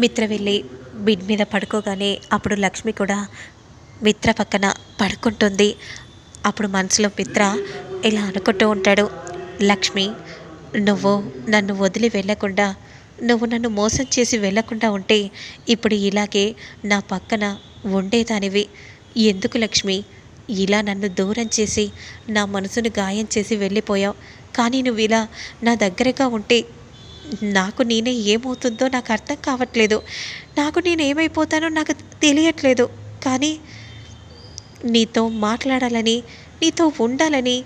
మిత్ర వెళ్ళి బిడ్ మీద పడుకోగానే అప్పుడు లక్ష్మి కూడా మిత్ర పక్కన పడుకుంటుంది. అప్పుడు మనసులో మిత్ర ఇలా అనుకుంటూ ఉంటాడు లక్ష్మి నువ్వు నన్ను వదిలి వెళ్ళకుండా నువ్వు నన్ను మోసం చేసి వెళ్ళకుండా ఉంటే ఇప్పుడు ఇలాగే నా పక్కన ఉండేదానివి. ఎందుకు లక్ష్మి? ఇలా నన్ను దూరం చేసి నా మనసును గాయం చేసి వెళ్ళిపోయావు. కానీ నువ్వు ఇలా నా దగ్గరగా ఉంటే నాకు నేనే ఏమవుతుందో నాకు అర్థం కావట్లేదు. నాకు నేను ఏమైపోతానో నాకు తెలియట్లేదు. కానీ నీతో మాట్లాడాలని నీతో ఉండాలని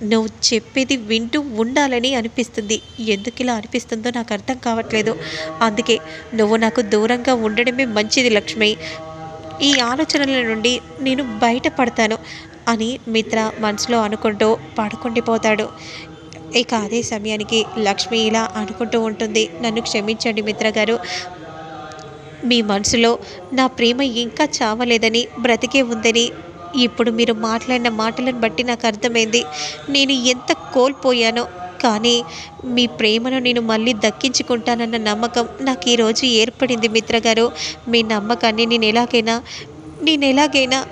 నువ్వు చెప్పేది వింటూ ఉండాలని అనిపిస్తుంది. ఎందుకు ఇలా అనిపిస్తుందో నాకు అర్థం కావట్లేదు. అందుకే నువ్వు నాకు దూరంగా ఉండడమే మంచిది లక్ష్మి. ఈ ఆలోచనల నుండి నేను బయటపడతాను అని మిత్ర మనసులో అనుకుంటూ పడుకుండిపోతాడు. ఇక అదే సమయానికి లక్ష్మి ఇలా అనుకుంటూ ఉంటుంది. నన్ను క్షమించండి మిత్ర గారు. మీ మనసులో నా ప్రేమ ఇంకా చావలేదని బ్రతికే ఉందని ఇప్పుడు మీరు మాట్లాడిన మాటలను బట్టి నాకు అర్థమైంది. నేను ఎంత కోల్పోయానో కానీ మీ ప్రేమను నేను మళ్ళీ దక్కించుకుంటానన్న నమ్మకం నాకు ఈరోజు ఏర్పడింది మిత్ర గారు. మీ నమ్మకాన్ని నేను ఎలాగైనా నేను ఎలాగైనా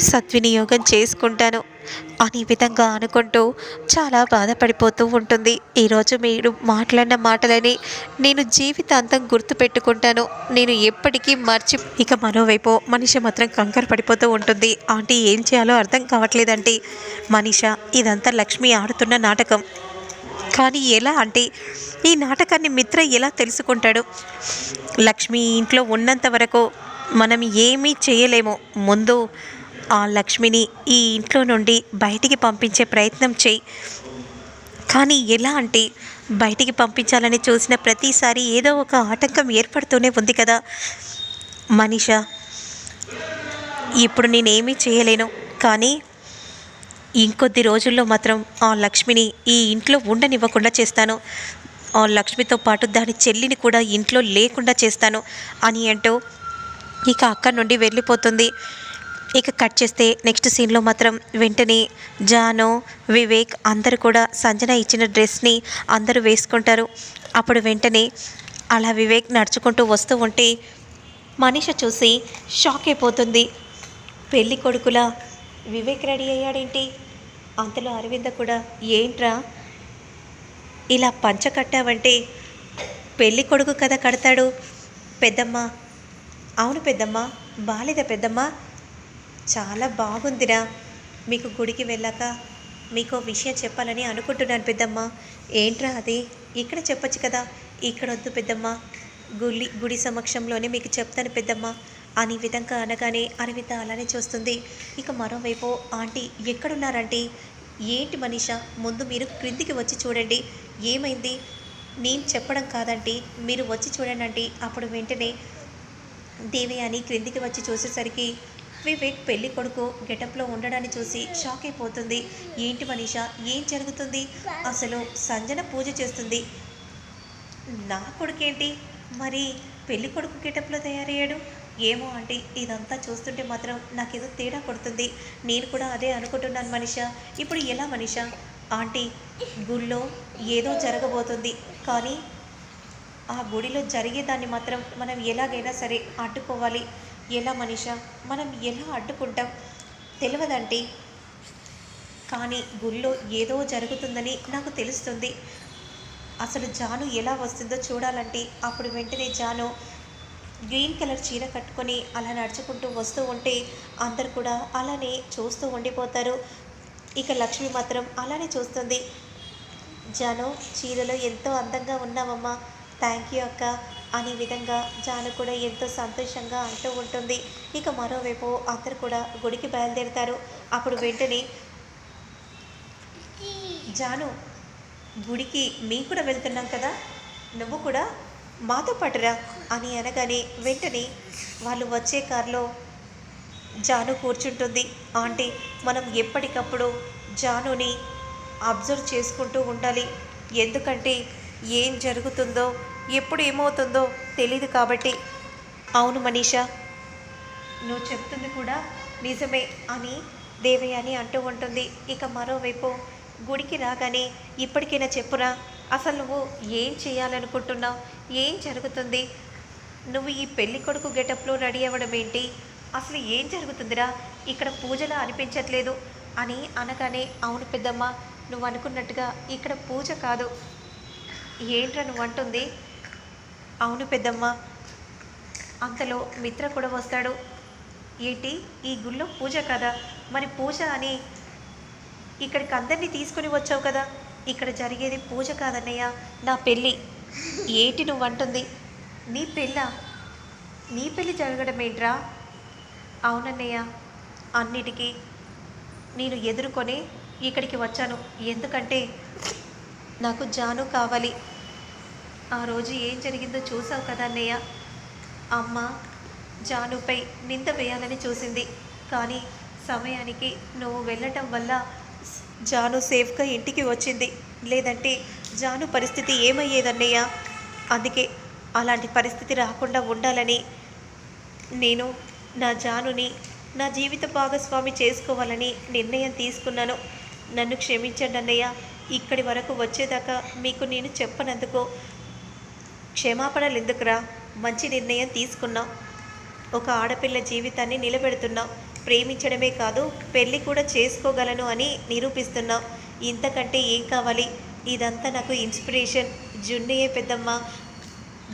సద్వినియోగం చేసుకుంటాను. అని విధంగా అనుకుంటూ చాలా బాధపడిపోతూ ఉంటుంది. ఈరోజు మీరు మాట్లాడిన మాటలని నేను జీవితాంతం గుర్తుపెట్టుకుంటాను. నేను ఎప్పటికీ మర్చి ఇక మరోవైపు మనిషి మాత్రం కంకర పడిపోతూ ఉంటుంది. ఆంటీ ఏం చేయాలో అర్థం కావట్లేదంటే మనిష ఇదంతా లక్ష్మి ఆడుతున్న నాటకం. కానీ ఎలా అంటే ఈ నాటకాన్ని మిత్ర ఎలా తెలుసుకుంటాడు? లక్ష్మి ఇంట్లో ఉన్నంత వరకు మనం ఏమీ చేయలేము. ముందు ఆ లక్ష్మిని ఈ ఇంట్లో నుండి బయటికి పంపించే ప్రయత్నం చేయి. కానీ ఎలా అంటే బయటికి పంపించాలని చూసిన ప్రతిసారి ఏదో ఒక ఆటంకం ఏర్పడుతూనే ఉంది కదా. మనీషా ఇప్పుడు నేనేమీ చేయలేను. కానీ ఇంకొద్ది రోజుల్లో మాత్రం ఆ లక్ష్మిని ఈ ఇంట్లో ఉండనివ్వకుండా చేస్తాను. ఆ లక్ష్మితో పాటు దాని చెల్లిని కూడా ఇంట్లో లేకుండా చేస్తాను అని అంటూ ఇక అక్కడి నుండి వెళ్ళిపోతుంది. ఇక కట్ చేస్తే నెక్స్ట్ సీన్లో మాత్రం వెంటనే జాను వివేక్ అందరూ కూడా సంజన ఇచ్చిన డ్రెస్ని అందరూ వేసుకుంటారు. అప్పుడు వెంటనే అలా వివేక్ నడుచుకుంటూ వస్తూ ఉంటే మనిష చూసి షాక్ అయిపోతుంది. పెళ్ళి కొడుకులా వివేక్ రెడీ అయ్యాడేంటి? అంతలో అరవింద కూడా ఏంట్రా? ఇలా పంచ కట్టావంటే పెళ్ళి కొడుకు కదా కడతాడు. పెద్దమ్మ. అవును పెద్దమ్మ. బాలేదా పెద్దమ్మ? చాలా బాగుందిరా. మీకు గుడికి వెళ్ళాక మీకు విషయం చెప్పాలని అనుకుంటున్నాను పెద్దమ్మ. ఏంట్రా అది? ఇక్కడ చెప్పొచ్చు కదా. ఇక్కడ వద్దు పెద్దమ్మ. గుడి గుడి సమక్షంలోనే మీకు చెప్తాను పెద్దమ్మ. అని విధంగా అనగానే అరవిత అలానే చూస్తుంది. ఇక మరోవైపు ఆంటీ ఎక్కడున్నారంటీ? ఏంటి మనీష? ముందు మీరు క్రిందికి వచ్చి చూడండి. ఏమైంది? నేను చెప్పడం కాదండి మీరు వచ్చి చూడండి అప్పుడు వెంటనే దేవి అని క్రిందికి వచ్చి చూసేసరికి వివేక్ పెళ్ళి కొడుకు గెటప్లో ఉండడాన్ని చూసి షాక్ అయిపోతుంది. ఏంటి మనీష? ఏం జరుగుతుంది? అసలు సంజన పూజ చేస్తుంది. నా కొడుకేంటి? మరి పెళ్ళి కొడుకు గెటప్లో తయారయ్యాడు? ఏమో ఆంటీ ఇదంతా చూస్తుంటే మాత్రం నాకేదో తేడా కొడుతుంది. నేను కూడా అదే అనుకుంటున్నాను మనిష. ఇప్పుడు ఎలా మనిష? ఆంటీ గుళ్ళో ఏదో జరగబోతుంది. కానీ ఆ గుడిలో జరిగేదాన్ని మాత్రం మనం ఎలాగైనా సరే అడ్డుకోవాలి. ఎలా మనిష? మనం ఎలా అడ్డుకుంటాం? తెలియదంటే కానీ గుళ్ళో ఏదో జరుగుతుందని నాకు తెలుస్తుంది. అసలు జాను ఎలా వస్తుందో చూడాలంటే అప్పుడు వెంటనే జాను గ్రీన్ కలర్ చీర కట్టుకొని అలా నడుచుకుంటూ వస్తూ ఉంటే అందరు కూడా అలానే చూస్తూ ఉండిపోతారు. ఇక లక్ష్మి మాత్రం అలానే చూస్తుంది. జాను చీరలో ఎంతో అందంగా ఉన్నామమ్మా థ్యాంక్ యూ అక్క. అనే విధంగా జాను కూడా ఎంతో సంతోషంగా అంటూ ఉంటుంది. ఇక మరోవైపు అందరు కూడా గుడికి బయలుదేరుతారు. అప్పుడు వెంటనే జాను గుడికి మేము కూడా వెళ్తున్నాం కదా నువ్వు కూడా మాతో పాటురా అని అనగానే వెంటనే వాళ్ళు వచ్చే కారులో జాను కూర్చుంటుంది. ఆంటీ మనం ఎప్పటికప్పుడు జానుని అబ్జర్వ్ చేసుకుంటూ ఉండాలి. ఎందుకంటే ఏం జరుగుతుందో ఎప్పుడు ఏమవుతుందో తెలియదు కాబట్టి. అవును మనీషా. నువ్వు చెప్తుంది కూడా నిజమే అని దేవయ్య అని అంటూ ఉంటుంది. ఇక మరోవైపు గుడికి రాగానే ఇప్పటికైనా చెప్పురా అసలు నువ్వు ఏం చేయాలనుకుంటున్నావు? ఏం జరుగుతుంది? నువ్వు ఈ పెళ్ళి కొడుకు గెటప్లో రెడీ అవ్వడం ఏంటి? అసలు ఏం జరుగుతుందిరా? ఇక్కడ పూజలా అనిపించట్లేదు అని అనగానే అవును పెద్దమ్మ నువ్వు అనుకున్నట్టుగా ఇక్కడ పూజ కాదు. ఏంట్రా నువ్వు అంటుంది? అవును పెద్దమ్మ. అంతలో మిత్ర కూడా వస్తాడు. ఏంటి? ఈ గుళ్ళో పూజ కదా? మరి పూజ అని ఇక్కడికి అందరినీ తీసుకుని వచ్చావు కదా? ఇక్కడ జరిగేది పూజ కాదన్నయ్య. నా పెళ్ళి. ఏటి నువ్వు అంటుంది నీ పెళ్ళ? నీ పెళ్ళి జరగడం ఏంట్రా అవునన్నయ్య. అన్నిటికీ నేను ఎదుర్కొని ఇక్కడికి వచ్చాను. ఎందుకంటే నాకు జాను కావాలి. ఆ రోజు ఏం జరిగిందో చూసావు కదా అన్నయ్య? అమ్మ జానుపై నింద వేయాలని చూసింది. కానీ సమయానికి నువ్వు వెళ్ళటం వల్ల జాను సేఫ్గా ఇంటికి వచ్చింది. లేదంటే జాను పరిస్థితి ఏమయ్యేదన్నయ్య? అందుకే అలాంటి పరిస్థితి రాకుండా ఉండాలని నేను నా జానుని నా జీవిత భాగస్వామి చేసుకోవాలని నిర్ణయం తీసుకున్నాను. నన్ను క్షమించండి అన్నయ్య. ఇక్కడి వరకు వచ్చేదాకా మీకు నేను చెప్పనందుకు క్షమాపణలు ఎందుకురా? మంచి నిర్ణయం తీసుకున్నాం ఒక ఆడపిల్ల జీవితాన్ని నిలబెడుతున్నాం ప్రేమించడమే కాదు పెళ్ళి కూడా చేసుకోగలను అని నిరూపిస్తున్నాం ఇంతకంటే ఏం కావాలి? ఇదంతా నాకు ఇన్స్పిరేషన్. జున్నుయే పెద్దమ్మ.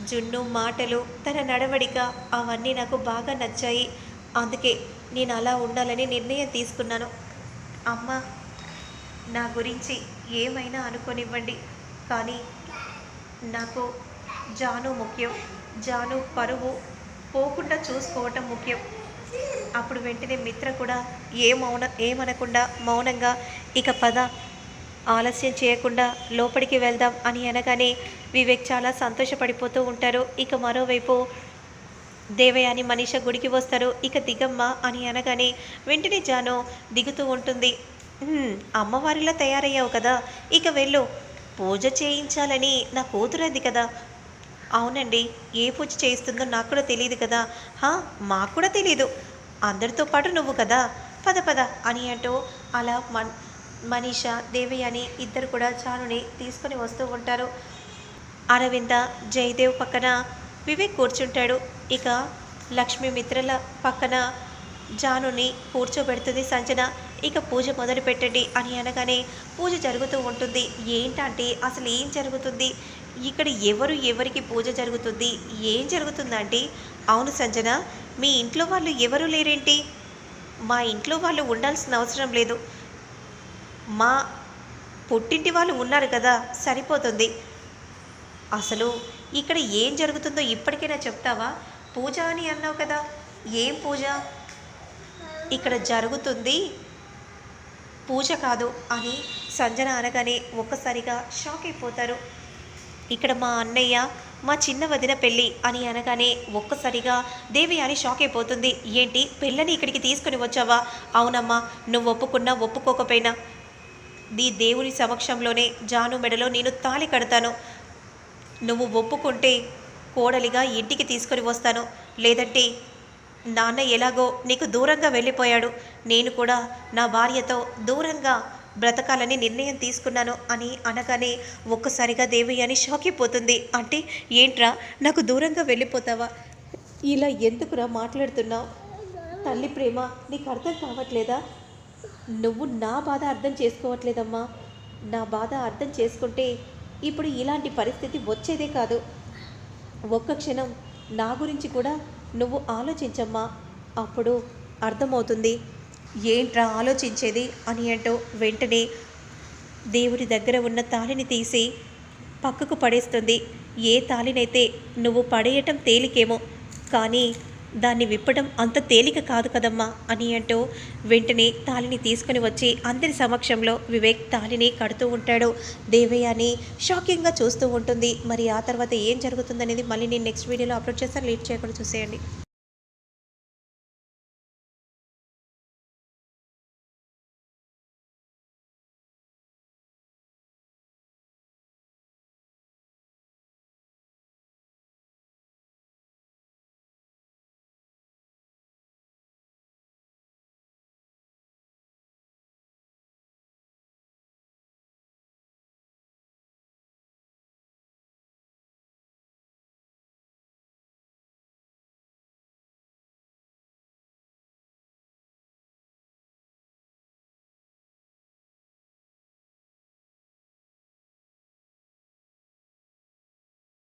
జున్ను మాటలు తన నడవడిక అవన్నీ నాకు బాగా నచ్చాయి. అందుకే నేను అలా ఉండాలని నిర్ణయం తీసుకున్నాను. అమ్మ నా గురించి ఏమైనా అనుకోనివ్వండి. కానీ నాకు జాను ముఖ్యం. జాను పరువు పోకుండా చూసుకోవటం ముఖ్యం. అప్పుడు వెంటనే మిత్ర కూడా ఏ మౌన ఏమనకుండా మౌనంగా ఇక పద ఆలస్యం చేయకుండా లోపలికి వెళ్దాం అని అనగానే వివేక్ చాలా సంతోషపడిపోతూ ఉంటారు. ఇక మరోవైపు దేవయాని మనీష గుడికి వస్తారు. ఇక దిగమ్మ అని అనగానే వెంటనే జాను దిగుతూ ఉంటుంది. అమ్మవారిలా తయారయ్యావు కదా. ఇక వెళ్ళు. పూజ చేయించాలని నా కూతురది కదా. అవునండి ఏ పూజ చేయిస్తుందో నాకు కూడా తెలియదు కదా. హా మాకు కూడా తెలియదు. అందరితో పాటు నువ్వు కదా. పద పద అని అంటూ అలా మన్ మనీష అని ఇద్దరు కూడా జానుని తీసుకొని వస్తూ ఉంటారు. అరవింద జయదేవ్ పక్కన వివేక్ కూర్చుంటాడు. ఇక లక్ష్మీ మిత్రల పక్కన జానుని కూర్చోబెడుతుంది సంజన. ఇక పూజ మొదలు పెట్టండి అని అనగానే పూజ జరుగుతూ ఉంటుంది. ఏంటంటే అసలు ఏం జరుగుతుంది? ఇక్కడ ఎవరు ఎవరికి పూజ జరుగుతుంది? ఏం జరుగుతుందంటే అవును సంజన మీ ఇంట్లో వాళ్ళు ఎవరు లేరేంటి? మా ఇంట్లో వాళ్ళు ఉండాల్సిన అవసరం లేదు. మా పుట్టింటి వాళ్ళు ఉన్నారు కదా సరిపోతుంది. అసలు ఇక్కడ ఏం జరుగుతుందో ఇప్పటికైనా చెప్తావా? పూజ అని అన్నావు కదా ఏం పూజ? ఇక్కడ జరుగుతుంది పూజ కాదు అని సంజన అనగానే ఒక్కసారిగా షాక్ అయిపోతారు. ఇక్కడ మా అన్నయ్య మా చిన్న వదిన పెళ్ళి అని అనగానే ఒక్కసారిగా దేవి అని షాక్ అయిపోతుంది. ఏంటి పెళ్ళని ఇక్కడికి తీసుకుని వచ్చావా? అవునమ్మా నువ్వు ఒప్పుకున్నా ఒప్పుకోకపోయినా. నీ దేవుని సమక్షంలోనే జాను మెడలో నేను తాళి కడతాను. నువ్వు ఒప్పుకుంటే కోడలిగా ఇంటికి తీసుకొని వస్తాను. లేదంటే నాన్న ఎలాగో నీకు దూరంగా వెళ్ళిపోయాడు. నేను కూడా నా భార్యతో దూరంగా బ్రతకాలని నిర్ణయం తీసుకున్నాను అని అనగానే ఒక్కసారిగా దేవి అని షాక్ అయిపోతుంది అంటే ఏంట్రా? నాకు దూరంగా వెళ్ళిపోతావా? ఇలా ఎందుకురా మాట్లాడుతున్నావు? తల్లి ప్రేమ నీకు అర్థం కావట్లేదా? నువ్వు నా బాధ అర్థం చేసుకోవట్లేదమ్మా. నా బాధ అర్థం చేసుకుంటే ఇప్పుడు ఇలాంటి పరిస్థితి వచ్చేదే కాదు. ఒక్క క్షణం నా గురించి కూడా నువ్వు ఆలోచించమ్మా. అప్పుడు అర్థమవుతుంది. ఏంట్రా ఆలోచించేది అని అంటూ వెంటనే దేవుడి దగ్గర ఉన్న తాళిని తీసి పక్కకు పడేస్తుంది. ఏ తాళినైతే నువ్వు పడేయటం తేలికేమో. కానీ దాన్ని విప్పడం అంత తేలిక కాదు కదమ్మా అని అంటూ వెంటనే తాళిని తీసుకుని వచ్చి అందరి సమక్షంలో వివేక్ తాళిని కడుతూ ఉంటాడు. దేవయ్యని షాకింగ్గా చూస్తూ ఉంటుంది. మరి ఆ తర్వాత ఏం జరుగుతుందనేది మళ్ళీ నేను నెక్స్ట్ వీడియోలో అప్లోడ్ చేస్తాను. లేట్ చేయకుండా చూసేయండి.